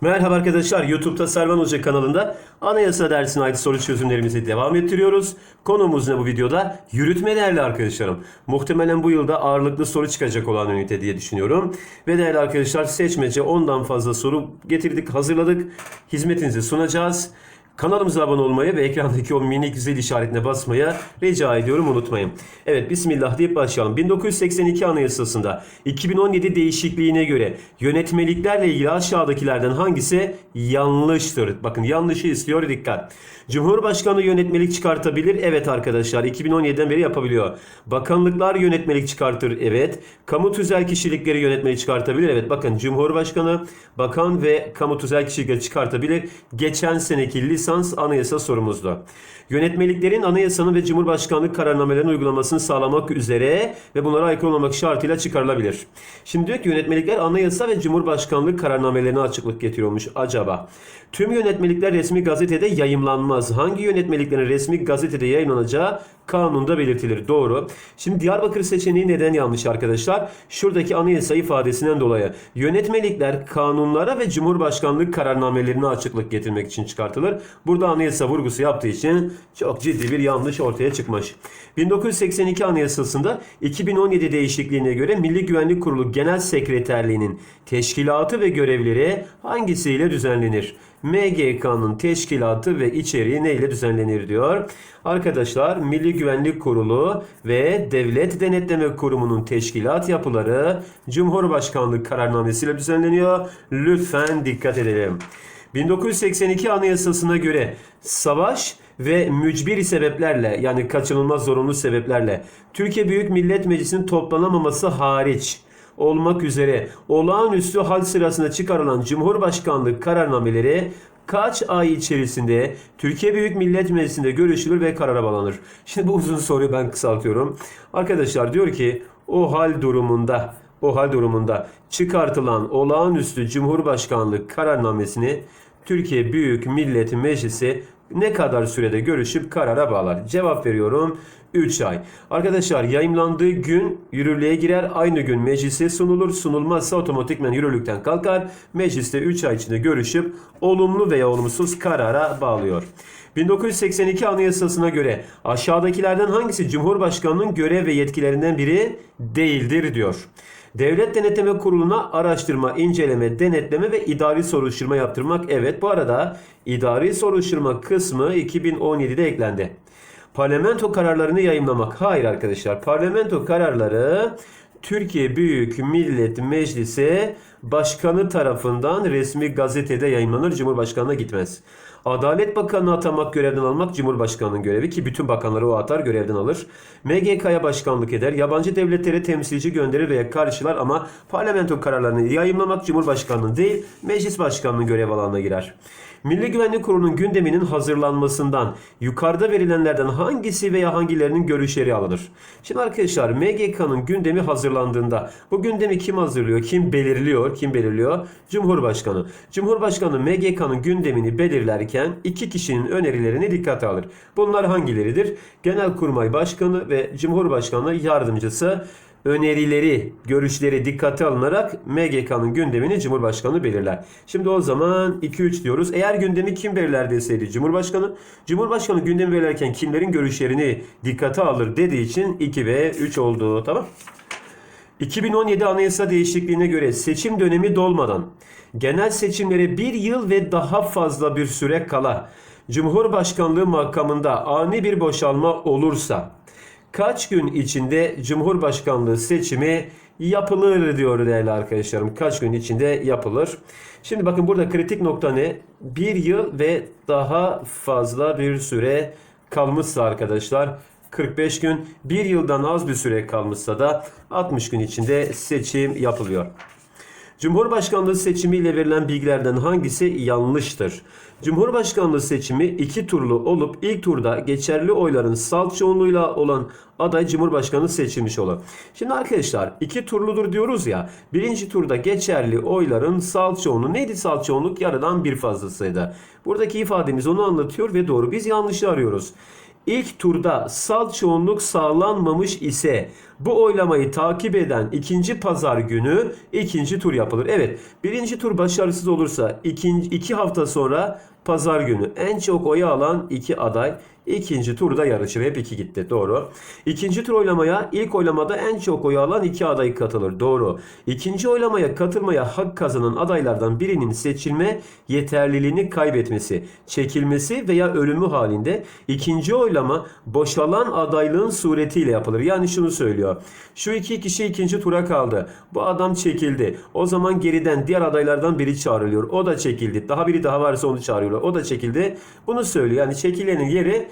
Merhaba arkadaşlar, YouTube'da Servan Hoca kanalında Anayasa dersine ait soru çözümlerimizi devam ettiriyoruz. Konumuz ne bu videoda? Yürütme değerli arkadaşlarım. Muhtemelen bu yılda ağırlıklı soru çıkacak olan ünite diye düşünüyorum. Ve değerli arkadaşlar seçmece 10'dan fazla soru getirdik, hazırladık. Hizmetinize sunacağız. Kanalımıza abone olmayı ve ekrandaki o minik zil işaretine basmayı rica ediyorum unutmayın. Evet bismillah deyip başlayalım. 1982 Anayasası'nda 2017 değişikliğine göre yönetmeliklerle ilgili aşağıdakilerden hangisi yanlıştır? Bakın yanlışı istiyor dikkat. Cumhurbaşkanı yönetmelik çıkartabilir. Evet arkadaşlar 2017'den beri yapabiliyor. Bakanlıklar yönetmelik çıkartır. Evet. Kamu tüzel kişilikleri yönetmelik çıkartabilir. Evet bakın Cumhurbaşkanı, bakan ve kamu tüzel kişilikleri çıkartabilir. Geçen seneki lisans anayasa sorumuzdu. Yönetmeliklerin anayasanın ve Cumhurbaşkanlık kararnamelerinin uygulamasını sağlamak üzere ve bunlara aykırı olmamak şartıyla çıkarılabilir. Şimdi diyor ki yönetmelikler anayasa ve Cumhurbaşkanlık kararnamelerine açıklık getiriyormuş acaba. Tüm yönetmelikler resmi gazetede yayımlanmaz. Hangi yönetmeliklerin resmi gazetede yayınlanacağı kanunda belirtilir. Doğru. Şimdi Diyarbakır seçeneği neden yanlış arkadaşlar? Şuradaki anayasa ifadesinden dolayı yönetmelikler kanunlara ve Cumhurbaşkanlık kararnamelerine açıklık getirmek için çıkartılır. Burada anayasa vurgusu yaptığı için çok ciddi bir yanlış ortaya çıkmış. 1982 Anayasası'nda 2017 değişikliğine göre Milli Güvenlik Kurulu Genel Sekreterliğinin teşkilatı ve görevleri hangisiyle düzenlenir? MGK'nın teşkilatı ve içeriği neyle düzenlenir diyor. Arkadaşlar Milli Güvenlik Kurulu ve Devlet Denetleme Kurumu'nun teşkilat yapıları Cumhurbaşkanlık kararnamesiyle düzenleniyor. Lütfen dikkat edelim. 1982 Anayasası'na göre savaş ve mücbir sebeplerle yani kaçınılmaz zorunlu sebeplerle Türkiye Büyük Millet Meclisi'nin toplanamaması hariç olmak üzere olağanüstü hal sırasında çıkarılan Cumhurbaşkanlık kararnameleri kaç ay içerisinde Türkiye Büyük Millet Meclisi'nde görüşülür ve karara bağlanır? Şimdi bu uzun soruyu ben kısaltıyorum. Arkadaşlar diyor ki o hal durumunda o hal durumunda çıkartılan olağanüstü Cumhurbaşkanlık kararnamesini Türkiye Büyük Millet Meclisi ne kadar sürede görüşüp karara bağlar? Cevap veriyorum 3 ay. Arkadaşlar yayımlandığı gün yürürlüğe girer. Aynı gün meclise sunulur. Sunulmazsa otomatikmen yürürlükten kalkar. Mecliste 3 ay içinde görüşüp olumlu veya olumsuz karara bağlıyor. 1982 Anayasası'na göre aşağıdakilerden hangisi Cumhurbaşkanı'nın görev ve yetkilerinden biri değildir diyor. Devlet Denetleme Kurulu'na araştırma, inceleme, denetleme ve idari soruşturma yaptırmak. Evet bu arada idari soruşturma kısmı 2017'de eklendi. Parlamento kararlarını yayınlamak. Hayır arkadaşlar. Parlamento kararları Türkiye Büyük Millet Meclisi Başkanı tarafından resmi gazetede yayınlanır. Cumhurbaşkanına gitmez. Adalet Bakanı atamak görevden almak Cumhurbaşkanının görevi ki bütün bakanları o atar görevden alır. MGK'ya başkanlık eder. Yabancı devletlere temsilci gönderir veya karşılar ama parlamento kararlarını yayınlamak Cumhurbaşkanının değil meclis başkanının görev alanına girer. Milli Güvenlik Kurulu'nun gündeminin hazırlanmasından yukarıda verilenlerden hangisi veya hangilerinin görüşleri alınır? Şimdi arkadaşlar MGK'nın gündemi hazırlandığında bu gündemi kim hazırlıyor, kim belirliyor, kim belirliyor? Cumhurbaşkanı. Cumhurbaşkanı MGK'nın gündemini belirlerken iki kişinin önerilerini dikkate alır. Bunlar hangileridir? Genelkurmay Başkanı ve Cumhurbaşkanı yardımcısı önerileri, görüşleri dikkate alınarak MGK'nın gündemini Cumhurbaşkanı belirler. Şimdi o zaman 2-3 diyoruz. Eğer gündemi kim belirler deseydi Cumhurbaşkanı. Cumhurbaşkanı gündemi belirlerken kimlerin görüşlerini dikkate alır dediği için 2 ve 3 oldu. Tamam. 2017 Anayasa değişikliğine göre seçim dönemi dolmadan genel seçimlere bir yıl ve daha fazla bir süre kala Cumhurbaşkanlığı makamında ani bir boşalma olursa kaç gün içinde Cumhurbaşkanlığı seçimi yapılır diyor değerli arkadaşlarım. Kaç gün içinde yapılır? Şimdi bakın burada kritik nokta ne? Bir yıl ve daha fazla bir süre kalmışsa arkadaşlar 45 gün, bir yıldan az bir süre kalmışsa da 60 gün içinde seçim yapılıyor. Cumhurbaşkanlığı seçimiyle verilen bilgilerden hangisi yanlıştır? Cumhurbaşkanlığı seçimi iki turlu olup ilk turda geçerli oyların salt çoğunluğuyla olan aday Cumhurbaşkanı seçilmiş olur. Şimdi arkadaşlar iki turludur diyoruz ya. Birinci turda geçerli oyların salt çoğunluğu neydi salt çoğunluk? Yarıdan bir fazlasıydı. Buradaki ifademiz onu anlatıyor ve doğru. Biz yanlışı arıyoruz. İlk turda salt çoğunluk sağlanmamış ise bu oylamayı takip eden ikinci pazar günü ikinci tur yapılır. Evet birinci tur başarısız olursa ikinci, iki hafta sonra pazar günü en çok oyu alan iki aday ikinci turda yarışır. Hep iki gitti. Doğru. İkinci tur oylamaya ilk oylamada en çok oyu alan iki aday katılır. Doğru. İkinci oylamaya katılmaya hak kazanan adaylardan birinin seçilme yeterliliğini kaybetmesi, çekilmesi veya ölümü halinde ikinci oylama boşalan adaylığın suretiyle yapılır. Yani şunu söylüyor. Şu iki kişi ikinci tura kaldı. Bu adam çekildi. O zaman geriden diğer adaylardan biri çağrılıyor. O da çekildi. Daha biri daha varsa onu çağırıyorlar. O da çekildi. Bunu söylüyor. Yani çekilenin yeri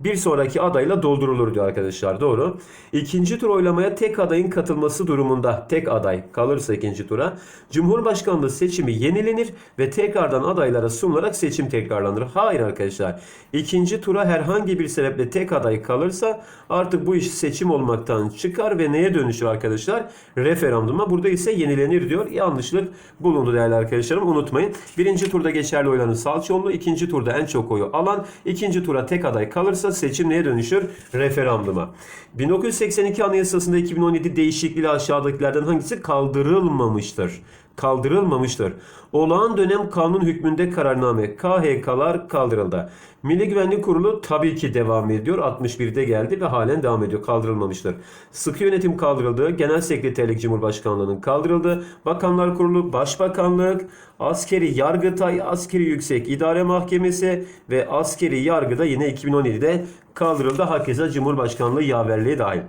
bir sonraki adayla doldurulur diyor arkadaşlar. Doğru. İkinci tur oylamaya tek adayın katılması durumunda tek aday kalırsa ikinci tura Cumhurbaşkanlığı seçimi yenilenir ve tekrardan adaylara sunularak seçim tekrarlanır. Hayır arkadaşlar. İkinci tura herhangi bir sebeple tek aday kalırsa artık bu iş seçim olmaktan çıkar ve neye dönüşür arkadaşlar? Referanduma. Burada ise yenilenir diyor. Yanlışlık bulundu değerli arkadaşlarım. Unutmayın. Birinci turda geçerli sağ çoğunluğu. ikinci turda en çok oyu alan. ikinci tura tek aday kalırsa seçim neye dönüşür? Referanduma. 1982 Anayasası'nda 2017 değişikliği aşağıdakilerden hangisi kaldırılmamıştır? Kaldırılmamıştır. Olağan dönem kanun hükmünde kararname KHK'lar kaldırıldı. Milli Güvenlik Kurulu tabii ki devam ediyor. 61'de geldi ve halen devam ediyor. Kaldırılmamıştır. Sıkı yönetim kaldırıldı. Genel Sekreterlik Cumhurbaşkanlığı'nın kaldırıldı. Bakanlar Kurulu, Başbakanlık, Askeri Yargıtay, Askeri Yüksek İdare Mahkemesi ve Askeri Yargıda yine 2017'de kaldırıldı. Hakeza Cumhurbaşkanlığı yaverliği dahil.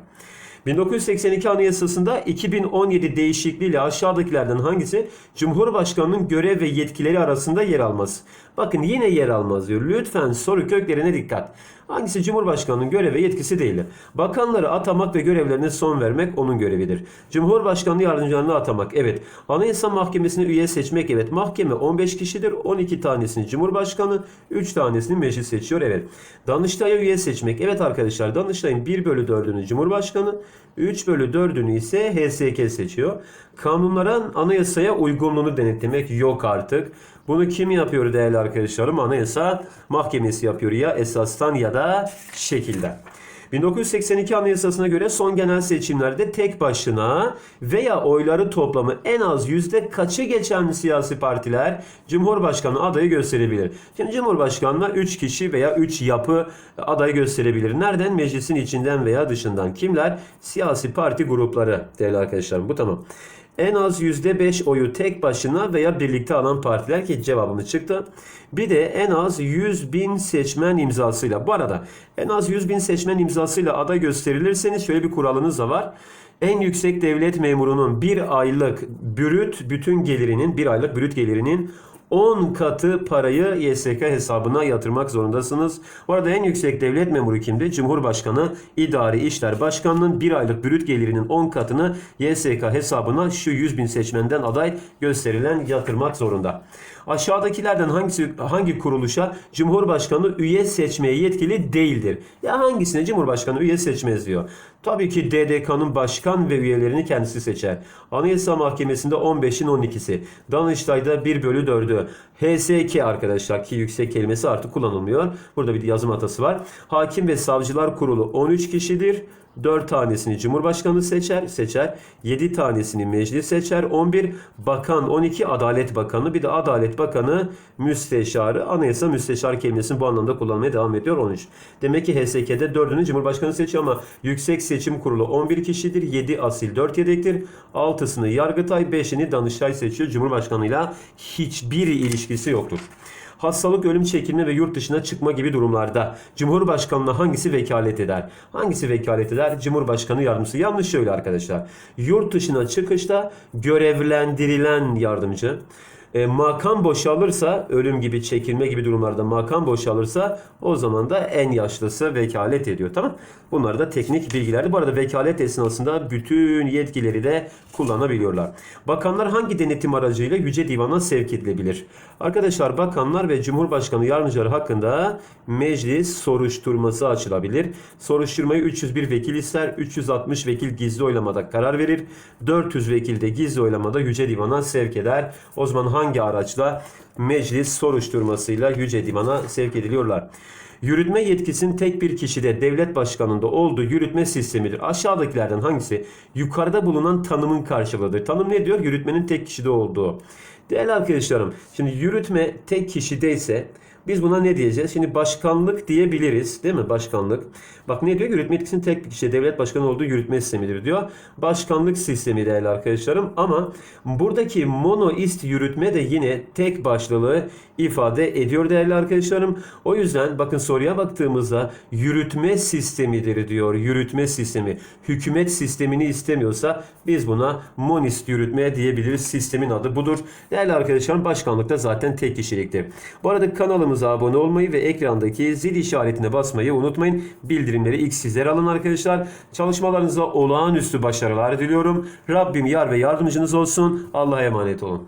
1982 Anayasası'nda 2017 değişikliğiyle aşağıdakilerden hangisi Cumhurbaşkanının görev ve yetkileri arasında yer almaz? Bakın yine yer almaz diyor. Lütfen soru köklerine dikkat. Hangisi Cumhurbaşkanının görev ve yetkisi değildir? Bakanları atamak ve görevlerine son vermek onun görevidir. Cumhurbaşkanlığı yardımcılarını atamak evet. Anayasa Mahkemesi'ne üye seçmek evet. Mahkeme 15 kişidir. 12 tanesini Cumhurbaşkanı, 3 tanesini meclis seçiyor evet. Danıştay'a üye seçmek evet arkadaşlar. Danıştay'ın 1 bölü 4'ünü Cumhurbaşkanı, 3 bölü 4'ünü ise HSK seçiyor. Kanunların anayasaya uygunluğunu denetlemek yok artık. Bunu kim yapıyor değerli arkadaşlarım? Anayasa Mahkemesi yapıyor ya esastan ya da şekilden. 1982 Anayasası'na göre son genel seçimlerde tek başına veya oyları toplamı en az yüzde kaçı geçen siyasi partiler Cumhurbaşkanı adayı gösterebilir. Şimdi Cumhurbaşkanı'na 3 kişi veya 3 yapı adayı gösterebilir. Nereden? Meclisin içinden veya dışından. Kimler? Siyasi parti grupları değerli arkadaşlarım. Bu tamam. En az %5 oyu tek başına veya birlikte alan partiler ki cevabını çıktı. Bir de en az 100 bin seçmen imzasıyla. Bu arada en az 100 bin seçmen imzasıyla aday gösterilirseniz şöyle bir kuralınız da var. En yüksek devlet memurunun bir aylık brüt bütün gelirinin bir aylık brüt gelirinin 10 katı parayı YSK hesabına yatırmak zorundasınız. Bu arada en yüksek devlet memuru kimdi? Cumhurbaşkanı İdari İşler Başkanı'nın bir aylık brüt gelirinin 10 katını YSK hesabına şu 100 bin seçmenden aday gösterilen yatırmak zorunda. Aşağıdakilerden hangisi hangi kuruluşa Cumhurbaşkanı üye seçmeye yetkili değildir? Ya hangisine Cumhurbaşkanı üye seçmez diyor. Tabii ki DDK'nın başkan ve üyelerini kendisi seçer. Anayasa Mahkemesi'nde 15'in 12'si. Danıştay'da 1 bölü 4'ü. HSK arkadaşlar ki yüksek kelimesi artık kullanılmıyor. Burada bir yazım hatası var. Hakim ve Savcılar Kurulu 13 kişidir. 4 tanesini Cumhurbaşkanı seçer, seçer. 7 tanesini meclis seçer. 11 bakan, 12 Adalet Bakanı, bir de Adalet Bakanı müsteşarı. Anayasa müsteşar kelimesini bu anlamda kullanmaya devam ediyor 13. Demek ki HSK'de 4'ünü Cumhurbaşkanı seçiyor ama Yüksek Seçim Kurulu 11 kişidir. 7 asil 4 yedektir. 6'sını Yargıtay, 5'ini Danıştay seçiyor. Cumhurbaşkanıyla hiçbir ilişkisi yoktur hastalık, ölüm, çekilme ve yurt dışına çıkma gibi durumlarda Cumhurbaşkanına hangisi vekalet eder? Hangisi vekalet eder? Cumhurbaşkanı yardımcısı. Yanlış şöyle arkadaşlar. Yurt dışına çıkışta görevlendirilen yardımcı e, makam boşalırsa ölüm gibi çekilme gibi durumlarda makam boşalırsa o zaman da en yaşlısı vekalet ediyor tamam? Bunlar da teknik bilgilerdi. Bu arada vekalet esnasında bütün yetkileri de kullanabiliyorlar. Bakanlar hangi denetim aracıyla yüce divana sevk edilebilir? Arkadaşlar bakanlar ve cumhurbaşkanı yardımcıları hakkında meclis soruşturması açılabilir. Soruşturmayı 301 vekil ister 360 vekil gizli oylamada karar verir. 400 vekil de gizli oylamada yüce divana sevk eder. O zaman hangi hangi araçla meclis soruşturmasıyla Yüce Divan'a sevk ediliyorlar. Yürütme yetkisinin tek bir kişide devlet başkanında olduğu yürütme sistemidir. Aşağıdakilerden hangisi yukarıda bulunan tanımın karşılığıdır? Tanım ne diyor? Yürütmenin tek kişide olduğu. Değerli arkadaşlarım, şimdi yürütme tek kişideyse biz buna ne diyeceğiz? Şimdi başkanlık diyebiliriz değil mi? Başkanlık. Bak ne diyor? Yürütme yetkisinin tek bir kişide devlet başkanı olduğu yürütme sistemidir diyor. Başkanlık sistemi değerli arkadaşlarım. Ama buradaki monoist yürütme de yine tek başlılığı ifade ediyor değerli arkadaşlarım. O yüzden bakın soruya baktığımızda yürütme sistemidir diyor. Yürütme sistemi. Hükümet sistemini istemiyorsa biz buna monist yürütme diyebiliriz. Sistemin adı budur. Değerli arkadaşlarım başkanlıkta zaten tek kişiliktir. Bu arada kanalımıza abone olmayı ve ekrandaki zil işaretine basmayı unutmayın. Bildirimleri ilk sizler alın arkadaşlar. Çalışmalarınıza olağanüstü başarılar diliyorum. Rabbim yar ve yardımcınız olsun. Allah'a emanet olun.